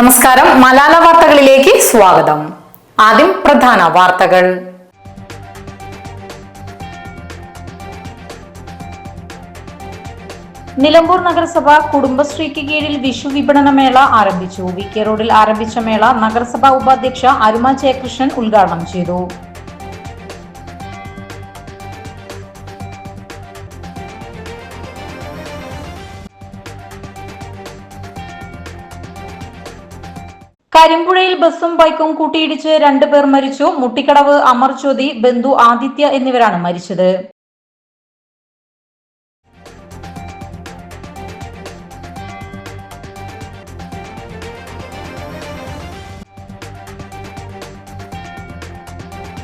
നമസ്കാരം. മലാല വാർത്തകളിലേക്ക് സ്വാഗതം. ആദ്യം പ്രധാന വാർത്തകൾ. നിലമ്പൂർ നഗരസഭ കുടുംബശ്രീക്ക് കീഴിൽ വിഷു വിപണന മേള ആരംഭിച്ചു. വി കെ റോഡിൽ ആരംഭിച്ച മേള നഗരസഭാ ഉപാധ്യക്ഷ അരുമ ജയകൃഷ്ണൻ ഉദ്ഘാടനം ചെയ്തു. കരിമ്പുഴയിൽ ബസ്സും ബൈക്കും കൂട്ടിയിടിച്ച് രണ്ടുപേർ മരിച്ചു. മുട്ടിക്കടവ് അമർജ്യോതി ബന്ധു ആദിത്യ എന്നിവരാണ് മരിച്ചത്.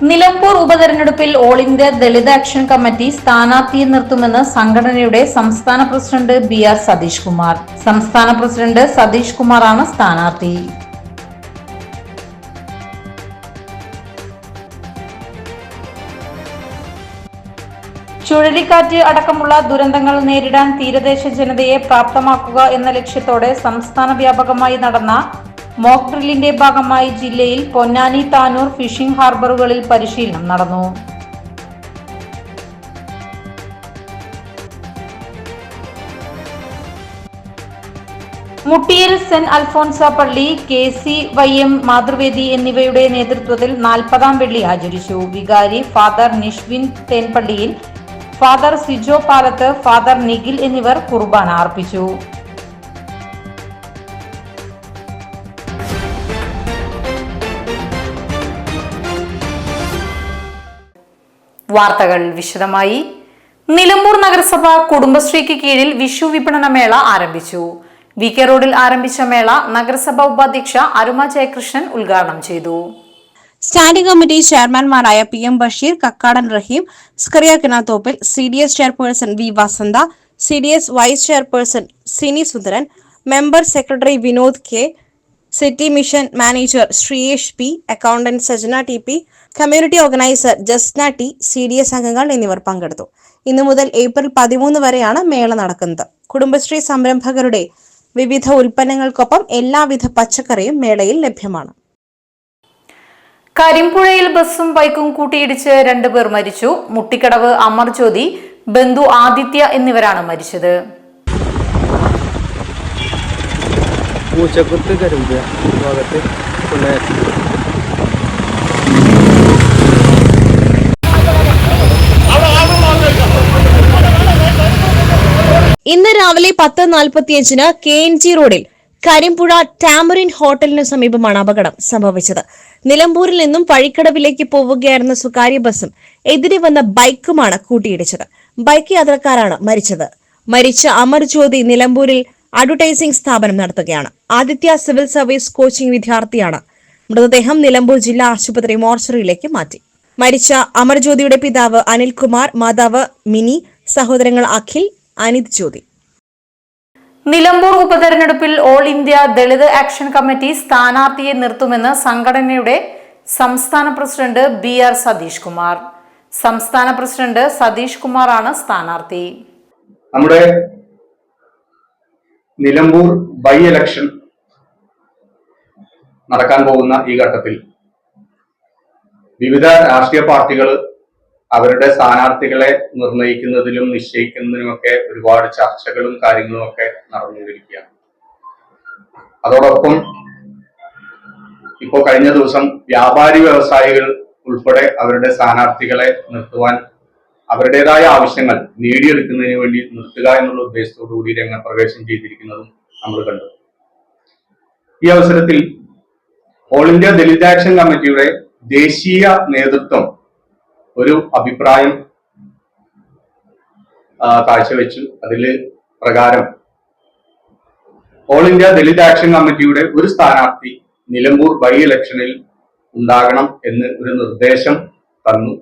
നിലമ്പൂർ ഉപതെരഞ്ഞെടുപ്പിൽ all India Dalit action committee സ്ഥാനാർത്ഥിയെ നിർത്തുമെന്ന് സംഘടനയുടെ സംസ്ഥാന president B R Satheesh Kumar. സംസ്ഥാന പ്രസിഡന്റ് സതീഷ് കുമാറാണ് സ്ഥാനാർത്ഥി. ചുഴലിക്കാറ്റ് അടക്കമുള്ള ദുരന്തങ്ങൾ നേരിടാൻ തീരദേശ ജനതയെ പ്രാപ്തമാക്കുക എന്ന ലക്ഷ്യത്തോടെ സംസ്ഥാന വ്യാപകമായി നടന്ന മോക്ക് ഡ്രില്ലിന്റെ ഭാഗമായി ജില്ലയിൽ പൊന്നാനി താനൂർ ഫിഷിംഗ് ഹാർബറുകളിൽ പരിശീലനം നടന്നു. മുട്ടിയിൽ സെന്റ് അൽഫോൺസ പള്ളി K C Y M Mathruvedi എന്നിവയുടെ നേതൃത്വത്തിൽ നാൽപ്പതാം വെള്ളി ആചരിച്ചു. വികാരി father Nishwin Thenpalliyil father Sijo Palath father Nikhil എന്നിവർ കുർബാന അർപ്പിച്ചു. വാർത്തകൾ വിശദമായി. നിലമ്പൂർ നഗരസഭ കുടുംബശ്രീക്ക് കീഴിൽ വിഷു വിപണന മേള ആരംഭിച്ചു. വി കെ റോഡിൽ ആരംഭിച്ച മേള നഗരസഭ ഉപാധ്യക്ഷ അരുമ ജയകൃഷ്ണൻ ഉദ്ഘാടനം ചെയ്തു. Standing committee ചെയർമാൻമാരായ P M Basheer Kakkadan Raheem Skariya Kinathoppil C D S chairperson V Vasantha C D S vice chairperson Sini Sundaran member secretary Vinod K city mission manager Sreeyesh P accountant Sajana T P community organiser Jasna T C D S അംഗങ്ങൾ എന്നിവർ പങ്കെടുത്തു. ഇന്നു മുതൽ April പതിമൂന്ന് വരെയാണ് മേള നടക്കുന്നത്. കുടുംബശ്രീ സംരംഭകരുടെ വിവിധ ഉൽപ്പന്നങ്ങൾക്കൊപ്പം എല്ലാവിധ പച്ചക്കറിയും മേളയിൽ ലഭ്യമാണ്. കരിമ്പുഴയിൽ ബസ്സും ബൈക്കും കൂട്ടിയിടിച്ച് രണ്ടുപേർ മരിച്ചു. മുട്ടിക്കടവ് അമർ ജ്യോതി ബന്ധു ആദിത്യ എന്നിവരാണ് മരിച്ചത്. പൂച്ചക്കുത്ത് ഭാഗത്ത് ഇന്ന് രാവിലെ പത്ത് നാൽപ്പത്തിയഞ്ചിന് കെ എൻ ജി റോഡിൽ കരിമ്പുഴ ടാമറിൻ ഹോട്ടലിന് സമീപമാണ് അപകടം സംഭവിച്ചത്. നിലമ്പൂരിൽ നിന്നും പഴിക്കടവിലേക്ക് പോവുകയായിരുന്ന സ്വകാര്യ ബസ്സും എതിരെ വന്ന ബൈക്കുമാണ് കൂട്ടിയിടിച്ചത്. ബൈക്ക് യാത്രക്കാരാണ് മരിച്ചത്. മരിച്ച അമർ ജ്യോതി നിലമ്പൂരിൽ അഡ്വർടൈസിംഗ് സ്ഥാപനം നടത്തുകയാണ്. ആദിത്യ സിവിൽ സർവീസ് കോച്ചിംഗ് വിദ്യാർത്ഥിയാണ്. മൃതദേഹം നിലമ്പൂർ ജില്ലാ ആശുപത്രി മോർച്ചറിയിലേക്ക് മാറ്റി. മരിച്ച അമർജ്യോതിയുടെ പിതാവ് അനിൽകുമാർ മാതാവ് മിനി സഹോദരങ്ങൾ അഖിൽ അനിത് ജ്യോതി. നിലമ്പൂർ ഉപതെരഞ്ഞെടുപ്പിൽ all India Dalit action committee സ്ഥാനാർത്ഥിയെ നിർത്തുമെന്ന് സംഘടനയുടെ സംസ്ഥാന president B R Satheesh Kumar. സംസ്ഥാന പ്രസിഡന്റ് സതീഷ് കുമാറാണ് സ്ഥാനാർത്ഥി. നമ്മുടെ നിലമ്പൂർ ബൈ ഇലക്ഷൻ നടക്കാൻ പോകുന്ന ഈ ഘട്ടത്തിൽ വിവിധ രാഷ്ട്രീയ പാർട്ടികൾ അവരുടെ സ്ഥാനാർത്ഥികളെ നിർണയിക്കുന്നതിലും നിശ്ചയിക്കുന്നതിനുമൊക്കെ ഒരുപാട് ചർച്ചകളും കാര്യങ്ങളും ഒക്കെ നടന്നുകൊണ്ടിരിക്കുകയാണ്. അതോടൊപ്പം ഇപ്പോൾ കഴിഞ്ഞ ദിവസം വ്യാപാരി വ്യവസായികൾ ഉൾപ്പെടെ അവരുടെ സ്ഥാനാർത്ഥികളെ നിർത്തുവാൻ അവരുടേതായ ആവശ്യങ്ങൾ നേടിയെടുക്കുന്നതിന് വേണ്ടി നിർത്തുക എന്നുള്ള ഉദ്ദേശത്തോടു കൂടി രംഗപ്രവേശം ചെയ്തിരിക്കുന്നതും നമ്മൾ കണ്ടു. ഈ അവസരത്തിൽ ഓൾ ഇന്ത്യ ദലിത് ആക്ഷൻ കമ്മിറ്റിയുടെ ദേശീയ നേതൃത്വം ഒരു അഭിപ്രായം കാഴ്ചവെച്ചു. അതിൽ പ്രകാരം ഓൾ ഇന്ത്യ ദളിത് ആക്ഷൻ കമ്മിറ്റിയുടെ ഒരു സ്ഥാനാർത്ഥി നിലമ്പൂർ ബൈ ഇലക്ഷനിൽ ഉണ്ടാകണം എന്ന് ഒരു നിർദ്ദേശം തന്നു.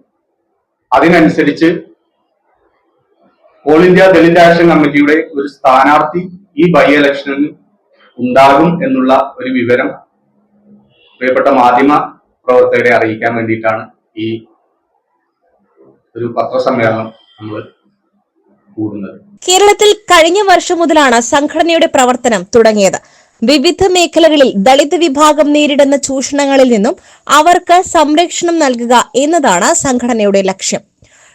അതിനനുസരിച്ച് ഓൾ ഇന്ത്യ ദളിത് ആക്ഷൻ കമ്മിറ്റിയുടെ ഒരു സ്ഥാനാർത്ഥി ഈ ബൈ ഇലക്ഷനിൽ ഉണ്ടാകും എന്നുള്ള ഒരു വിവരം പ്രിയപ്പെട്ട മാധ്യമ പ്രവർത്തകരെ അറിയിക്കാൻ വേണ്ടിയിട്ടാണ് ഈ ഒരു പത്രസമ്മേളനം നമ്മൾ കൂടുന്നത്. കേരളത്തിൽ കഴിഞ്ഞ വർഷം മുതലാണ് സംഘടനയുടെ പ്രവർത്തനം തുടങ്ങിയത്. വിവിധ മേഖലകളിൽ ദളിത് വിഭാഗം നേരിടുന്ന ചൂഷണങ്ങളിൽ നിന്നും അവർക്ക് സംരക്ഷണം നൽകുക എന്നതാണ് സംഘടനയുടെ ലക്ഷ്യം.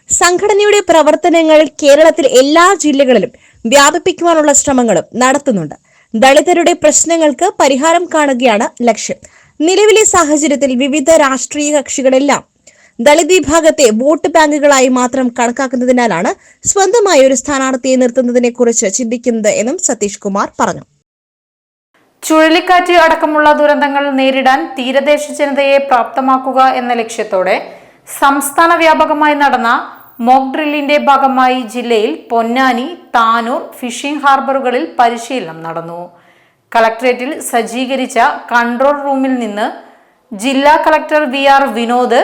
സംഘടനയുടെ പ്രവർത്തനങ്ങൾ കേരളത്തിൽ എല്ലാ ജില്ലകളിലും വ്യാപിപ്പിക്കുവാനുള്ള ശ്രമങ്ങളും നടത്തുന്നുണ്ട്. ദളിതരുടെ പ്രശ്നങ്ങൾക്ക് പരിഹാരം കാണുകയാണ് ലക്ഷ്യം. നിലവിലെ സാഹചര്യത്തിൽ വിവിധ രാഷ്ട്രീയ കക്ഷികളെല്ലാം ദളിത് വിഭാഗത്തെ വോട്ട് ബാങ്കുകളായി മാത്രം കണക്കാക്കുന്നതിനാലാണ് സ്വന്തമായി ഒരു സ്ഥാനാർത്ഥിയെ നിർത്തുന്നതിനെ കുറിച്ച് ചിന്തിക്കുന്നത് എന്നും സതീഷ് കുമാർ പറഞ്ഞു. ചുഴലിക്കാറ്റ് അടക്കമുള്ള ദുരന്തങ്ങൾ നേരിടാൻ തീരദേശ ജനതയെ പ്രാപ്തമാക്കുക എന്ന ലക്ഷ്യത്തോടെ സംസ്ഥാന വ്യാപകമായി നടന്ന മോക്ക് ഡ്രില്ലിന്റെ ഭാഗമായി ജില്ലയിൽ പൊന്നാനി താനൂർ ഫിഷിംഗ് ഹാർബറുകളിൽ പരിശീലനം നടന്നു. കളക്ടറേറ്റിൽ സജ്ജീകരിച്ച കൺട്രോൾ റൂമിൽ നിന്ന് ജില്ലാ collector V R Vinod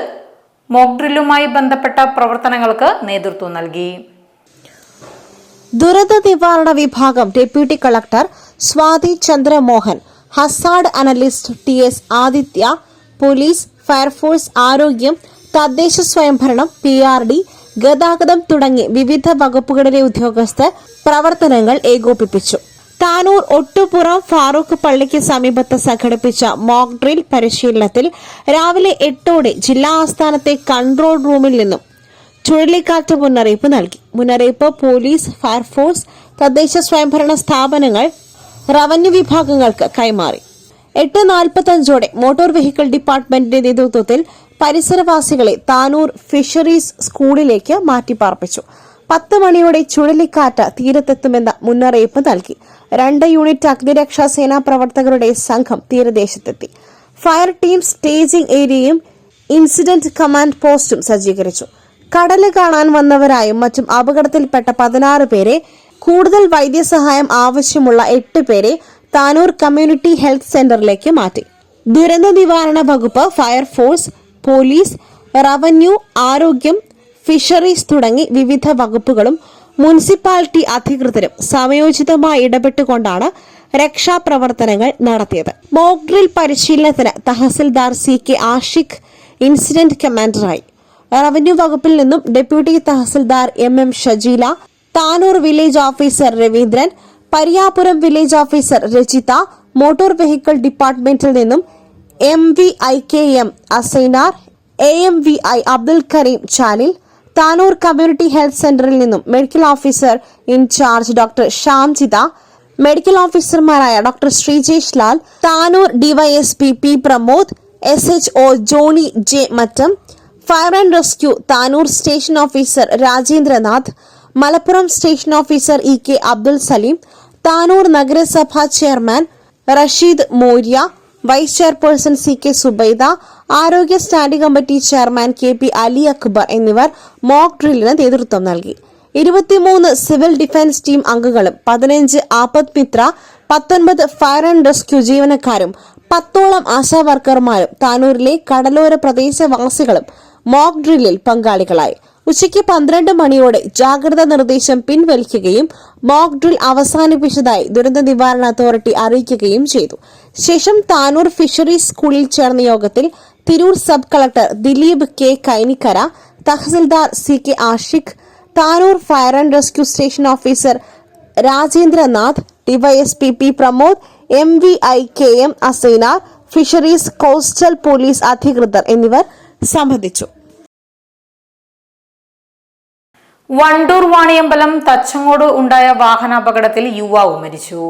mock ഡ്രില്ലുമായി ബന്ധപ്പെട്ട പ്രവർത്തനങ്ങൾക്ക് നേതൃത്വം നൽകി. ദുരന്ത നിവാരണ വിഭാഗം deputy collector Swathi Chandramohan hazard analyst T S Adithya police fire force ആരോഗ്യം തദ്ദേശ സ്വയംഭരണം പി ആർ ഡി ഗതാഗതം തുടങ്ങി വിവിധ വകുപ്പുകളിലെ ഉദ്യോഗസ്ഥർ പ്രവർത്തനങ്ങൾ ഏകോപിപ്പിച്ചു. താനൂർ ഒട്ടുപുറം ഫാറൂഖ് പള്ളിക്ക് സമീപത്ത് സംഘടിപ്പിച്ച മോക്ക് ഡ്രിൽ പരിശീലനത്തിൽ രാവിലെ എട്ടോടെ ജില്ലാ ആസ്ഥാനത്തെ കൺട്രോൾ റൂമിൽ നിന്നും ചുഴലിക്കാറ്റ് മുന്നറിയിപ്പ് നൽകി. മുന്നറിയിപ്പ് പോലീസ് ഫയർഫോഴ്സ് തദ്ദേശ സ്വയംഭരണ സ്ഥാപനങ്ങൾ റവന്യൂ വിഭാഗങ്ങൾക്ക് കൈമാറി. എട്ട് നാൽപ്പത്തഞ്ചോടെ മോട്ടോർ വെഹിക്കിൾ ഡിപ്പാർട്ട്മെന്റിന്റെ നേതൃത്വത്തിൽ പരിസരവാസികളെ താനൂർ ഫിഷറീസ് സ്കൂളിലേക്ക് മാറ്റിപ്പാർപ്പിച്ചു. പത്ത് മണിയോടെ ചുഴലിക്കാറ്റ് തീരത്തെത്തുമെന്ന മുന്നറിയിപ്പ് നൽകി. രണ്ട് യൂണിറ്റ് അഗ്നിരക്ഷാ സേനാ പ്രവർത്തകരുടെ സംഘം തീരദേശത്തെത്തി. ഫയർ ടീം സ്റ്റേജിംഗ് ഏരിയയും ഇൻസിഡന്റ് കമാൻഡ് പോസ്റ്റും സജ്ജീകരിച്ചു. കടൽ കാണാൻ വന്നവരായും മറ്റും അപകടത്തിൽപ്പെട്ട പതിനാറ് പേരെ കൂടുതൽ വൈദ്യസഹായം ആവശ്യമുള്ള എട്ട് പേരെ താനൂർ കമ്മ്യൂണിറ്റി ഹെൽത്ത് സെന്ററിലേക്ക് മാറ്റി. ദുരന്ത നിവാരണ വകുപ്പ് ഫയർഫോഴ്സ് പോലീസ് റവന്യൂ ആരോഗ്യം ഫിഷറീസ് തുടങ്ങി വിവിധ വകുപ്പുകളും മുനിസിപ്പാലിറ്റി അധികൃതരും സമയോചിതമായി ഇടപെട്ടുകൊണ്ടാണ് രക്ഷാപ്രവർത്തനങ്ങൾ നടത്തിയത്. മോക്ഡ്രിൽ പരിശീലനത്തിന് tahsildar C K Ashiq incident കമാൻഡറായി. Revenue വകുപ്പിൽ നിന്നും deputy tahsildar M M Shajeela Tanur village officer Raveendran Pariyapuram village officer Rajitha motor vehicle ഡിപ്പാർട്ട്മെന്റിൽ നിന്നും M V I K M Asainar A M V I Abdul Kareem Chalil Tanur community health സെന്ററിൽ നിന്നും medical officer in charge doctor Shyamjitha medical ഓഫീസർമാരായ doctor Sreejesh Lal Tanur DYSP P Pramod S H O Johnny J Mattam fire and rescue Tanur station officer Rajendranath Malappuram station officer E K Abdul Saleem Tanur നഗരസഭാ chairman Rasheed Morya vice chairperson C K Subaida ആരോഗ്യ standing committee chairman K P Ali Akbar എന്നിവർ mock ഡ്രില്ലിന് നേതൃത്വം നൽകി. ഇരുപത്തിമൂന്ന് civil defence team അംഗങ്ങളും പതിനഞ്ച് ആപത് മിത്ര പത്തൊൻപത് fire and rescue ജീവനക്കാരും പത്തോളം ആശാ വർക്കർമാരും താനൂരിലെ കടലോര പ്രദേശവാസികളും മോക്ക് ഡ്രില്ലിൽ പങ്കാളികളായി. ഉച്ചയ്ക്ക് പന്ത്രണ്ട് മണിയോടെ ജാഗ്രതാ നിർദ്ദേശം പിൻവലിക്കുകയും മോക്ക് ഡ്രിൽ അവസാനിപ്പിച്ചതായി ദുരന്ത നിവാരണ അതോറിറ്റി അറിയിക്കുകയും ചെയ്തു. ശേഷം താനൂർ ഫിഷറീസ് സ്കൂളിൽ ചേർന്ന യോഗത്തിൽ Tirur sub collector Dileep K Kainikkara tahsildar C K Ashiq Tanur fire and rescue station officer Rajendranath DYSP P Pramod M V I K M Asainar fisheries coastal police അധികൃതർ എന്നിവർ സംബന്ധിച്ചു. വണ്ടൂർ വാണിയമ്പലം തച്ചങ്ങോട് ഉണ്ടായ വാഹനാപകടത്തിൽ യുവാവ് മരിച്ചു.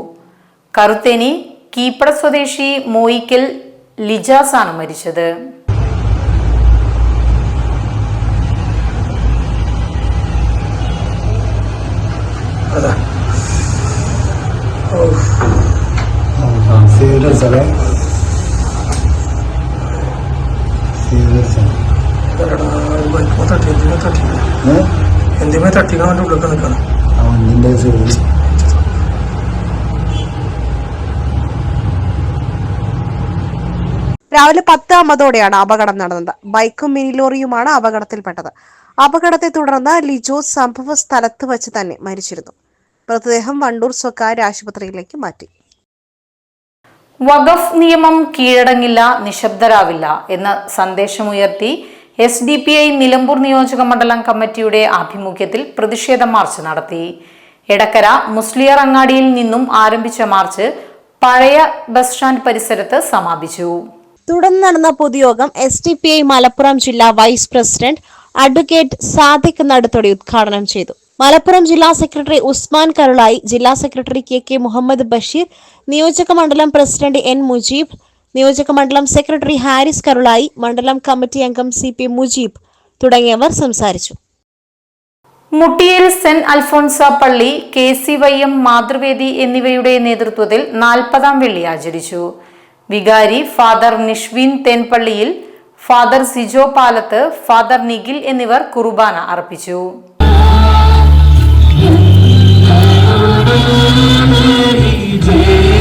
കറുത്തേനി കീപ്പട സ്വദേശി മോയിക്കൽ ലിജാസ് ആണ് മരിച്ചത് എന്തിമേ തട്ടിക്കാൻ വേണ്ടി ഉള്ളിൽ നിൽക്കണം? രാവിലെ പത്ത് അമ്പതോടെയാണ് അപകടം നടന്നത്. ബൈക്കും മിനി ലോറിയുമാണ് അപകടത്തിൽപ്പെട്ടത്. അപകടത്തെ തുടർന്ന് ലിജോ സംഭവ സ്ഥലത്ത് വെച്ച് തന്നെ മരിച്ചിരുന്നു. മൃതദേഹം വണ്ടൂർ സ്വകാര്യ ആശുപത്രിയിലേക്ക് മാറ്റി. വഖഫ് നിയമം കീഴടങ്ങില്ല നിശബ്ദരാവില്ല എന്ന സന്ദേശമുയർത്തി S D P I Nilambur നിയോജക മണ്ഡലം കമ്മിറ്റിയുടെ ആഭിമുഖ്യത്തിൽ പ്രതിഷേധ മാർച്ച് നടത്തി. എടക്കര മുസ്ലിയർ അങ്ങാടിയിൽ നിന്നും ആരംഭിച്ച മാർച്ച് പഴയ ബസ് സ്റ്റാൻഡ് പരിസരത്ത് സമാപിച്ചു. തുടർന്ന് നടന്ന പൊതുയോഗം S D P I Malappuram ജില്ലാ വൈസ് പ്രസിഡന്റ് അഡ്വക്കേറ്റ് സാദിഖ് നടത്തോടെ ഉദ്ഘാടനം ചെയ്തു. മലപ്പുറം ജില്ലാ സെക്രട്ടറി ഉസ്മാൻ കരുളായി ജില്ലാ secretary K K Muhammad Basheer നിയോജക മണ്ഡലം പ്രസിഡന്റ് എൻ മുജീബ് നിയോജക മണ്ഡലം സെക്രട്ടറി ഹാരിസ് കരുളായി മണ്ഡലം കമ്മിറ്റി അംഗം സി പി മുജീബ് തുടങ്ങിയവർ സംസാരിച്ചു. മുട്ടിയേൽ സെന്റ് അൽഫോൺസ പള്ളി K C Y M Mathruvedi എന്നിവയുടെ നേതൃത്വത്തിൽ നാൽപ്പതാം വെള്ളി ആചരിച്ചു. വികാരി father Nishwin Thenpalliyil father Sijo Palath father Nikhil എന്നിവർ കുർബാന അർപ്പിച്ചു. പാവങ്ങൾ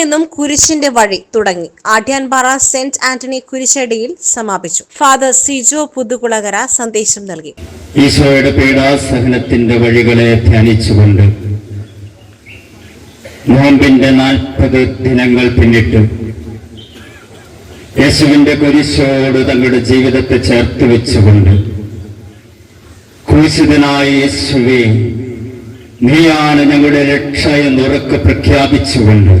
നിന്നും കുരിശിന്റെ വഴി തുടങ്ങി. ആട്യാൻപാറ സെന്റ് ആന്റണി കുരിശടിയിൽ സമാപിച്ചു. ഫാദർ സിജോ പുതുകുളകര സന്ദേശം നൽകി. ഈശോയുടെ പീഡാസഹനത്തിന്റെ വഴികളെ ധ്യാനിച്ചുകൊണ്ട് നോമ്പിന്റെ നാൽപ്പത് ദിനങ്ങൾ പിന്നിട്ട് യേശുവിന്റെ കുരിശോട് തങ്ങളുടെ ജീവിതത്തെ ചേർത്ത് വെച്ചുകൊണ്ട് ക്രൂശിതനായ യേശുവേ നീയാണ് ഞങ്ങളുടെ രക്ഷ എന്നുറക്കെ പ്രഖ്യാപിച്ചുകൊണ്ട്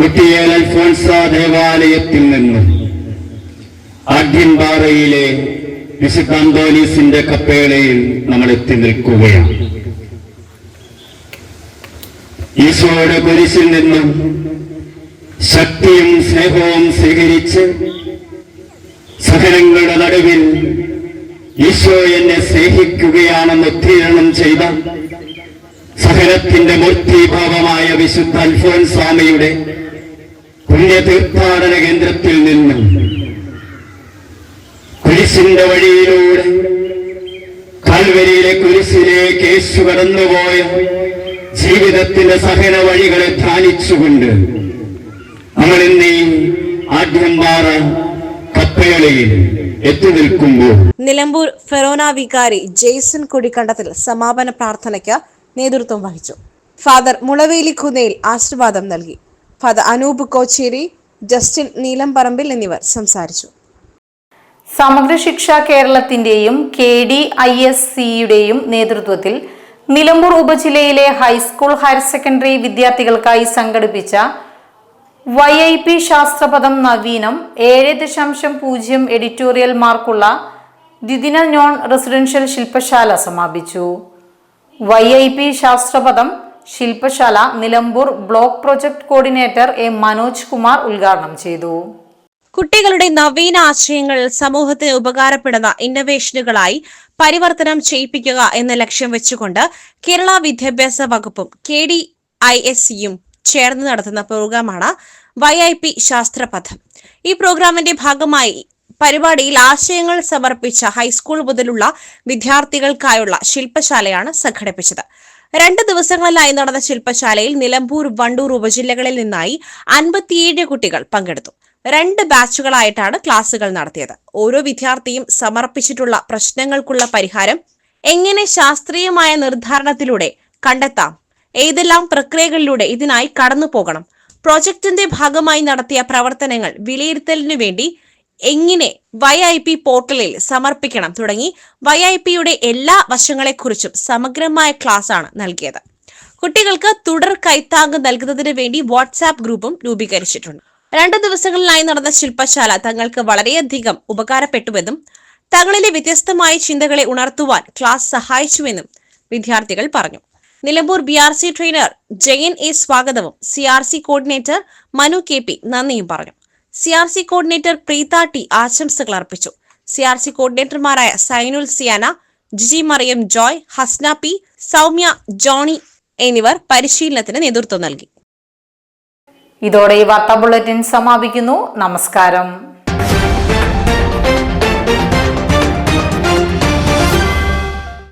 കുട്ടിയേൽ അൽഫോൻസ ദേവാലയത്തിൽ നിന്ന് ആഢ്യൻപാറയിലെ വിശുദ്ധ അന്തോലീസിന്റെ കപ്പേളയിൽ നമ്മൾ എത്തി നിൽക്കുകയാണ്. ഈശോയുടെ കുരിശിൽ നിന്നും ശക്തിയും സ്നേഹവും സ്വീകരിച്ച് സഹനങ്ങളുടെ നടുവിൽ ഈശോ എന്നെ സ്നേഹിക്കുകയാണെന്ന് ഉത്തീരണം ചെയ്ത സഹനത്തിന്റെ മൂർത്തിഭാവമായ വിശുദ്ധ അൽഫോൻ സ്വാമിയുടെ പുണ്യ തീർത്ഥാടന കേന്ദ്രത്തിൽ നിന്നും കുരിശിന്റെ വഴിയിലൂടെ കൽവരിയിലെ കുരിശിലേക്ക് യേശു കടന്നുപോയ ജീവിതത്തിന്റെ സഹന വഴികളെ ധ്യാനിച്ചുകൊണ്ട് നമ്മൾ ഇന്ന് ആദ്യം പാറ കപ്പയളിയിൽ എത്തി നിൽക്കുമ്പോൾ നിലമ്പൂർ ഫെറോന വികാരി ജെയ്സൺ കൊടിക്കണ്ടത്തിൽ സമാപന പ്രാർത്ഥനയ്ക്ക് നേതൃത്വം വഹിച്ചു. ഫാദർ മുളവേലി കുന്നേൽ ആശീർവാദം നൽകി. ഫാദർ അനൂപ് കോച്ചേരി ജസ്റ്റിൻ നീലംപറമ്പിൽ എന്നിവർ സംസാരിച്ചു. സമഗ്ര ശിക്ഷ കേരളത്തിന്റെയും കെ ഡി ഐ എസ് സിയുടെയും നേതൃത്വത്തിൽ നിലമ്പൂർ ഉപജില്ലയിലെ ഹൈസ്കൂൾ ഹയർ സെക്കൻഡറി വിദ്യാർത്ഥികൾക്കായി സംഘടിപ്പിച്ച വൈ ഐ പി ശാസ്ത്രപദം നവീനം ഏഴ് ദശാംശം പൂജ്യം എഡിറ്റോറിയൽ മാർക്കുള്ള ദ്വിദിന നോൺ റെസിഡൻഷ്യൽ ശില്പശാല സമാപിച്ചു. വൈ ഐ പി ശാസ്ത്രപദം ശില്പശാല Nilambur block project coordinator A Manoj Kumar ഉദ്ഘാടനം ചെയ്തു. കുട്ടികളുടെ നവീന ആശയങ്ങൾ സമൂഹത്തിന് ഉപകാരപ്പെടുന്ന ഇന്നവേഷനുകളായി പരിവർത്തനം ചെയ്യിപ്പിക്കുക എന്ന ലക്ഷ്യം വെച്ചുകൊണ്ട് കേരള വിദ്യാഭ്യാസ വകുപ്പും കെ ഡി ഐ എസ് ചേർന്ന് നടത്തുന്ന പ്രോഗ്രാമാണ് വൈ ഐ പി ശാസ്ത്രപഥം. ഈ പ്രോഗ്രാമിന്റെ ഭാഗമായി പരിപാടിയിൽ ആശയങ്ങൾ സമർപ്പിച്ച ഹൈസ്കൂൾ മുതലുള്ള വിദ്യാർത്ഥികൾക്കായുള്ള ശില്പശാലയാണ് സംഘടിപ്പിച്ചത്. രണ്ട് ദിവസങ്ങളിലായി നടന്ന ശില്പശാലയിൽ നിലമ്പൂർ വണ്ടൂർ ഉപജില്ലകളിൽ നിന്നായി അൻപത്തിയേഴ് കുട്ടികൾ പങ്കെടുത്തു. രണ്ട് ബാച്ചുകളായിട്ടാണ് ക്ലാസുകൾ നടത്തിയത്. ഓരോ വിദ്യാർത്ഥിയും സമർപ്പിച്ചിട്ടുള്ള പ്രശ്നങ്ങൾക്കുള്ള പരിഹാരം എങ്ങനെ ശാസ്ത്രീയമായ നിർദ്ധാരണത്തിലൂടെ കണ്ടെത്താം? ഏതെല്ലാം പ്രക്രിയകളിലൂടെ ഇതിനായി കടന്നു പോകണം പ്രോജക്ടിന്റെ ഭാഗമായി നടത്തിയ പ്രവർത്തനങ്ങൾ വിലയിരുത്തലിനു വേണ്ടി എങ്ങനെ വൈ ഐ പി പോർട്ടലിൽ സമർപ്പിക്കണം തുടങ്ങി വൈ ഐ പിയുടെ എല്ലാ വശങ്ങളെക്കുറിച്ചും സമഗ്രമായ ക്ലാസ് ആണ് നൽകിയത്. കുട്ടികൾക്ക് തുടർ കൈത്താങ് നൽകുന്നതിന് വേണ്ടി വാട്സാപ്പ് ഗ്രൂപ്പും രൂപീകരിച്ചിട്ടുണ്ട്. രണ്ട് ദിവസങ്ങളിലായി നടന്ന ശില്പശാല തങ്ങൾക്ക് വളരെയധികം ഉപകാരപ്പെട്ടുവെന്നും തങ്ങളിലെ വ്യത്യസ്തമായ ചിന്തകളെ ഉണർത്തുവാൻ ക്ലാസ് സഹായിച്ചുവെന്നും വിദ്യാർത്ഥികൾ പറഞ്ഞു. Nilambur B R C trainer Jayan A സ്വാഗതവും C R C coordinator Manu K P നന്ദിയും പറഞ്ഞു. C R C coordinator Preetha T ആശംസകൾ അർപ്പിച്ചു. C R C കോർഡിനേറ്റർമാരായ Sainul Siyana Jiji Mariyam Joy Hasna P Soumya Johnny എന്നിവർ പരിശീലനത്തിന് നേതൃത്വം നൽകി. ഇതോടെ ഈ വാർത്താ ബുള്ളറ്റിൻ സമാപിക്കുന്നു. നമസ്കാരം.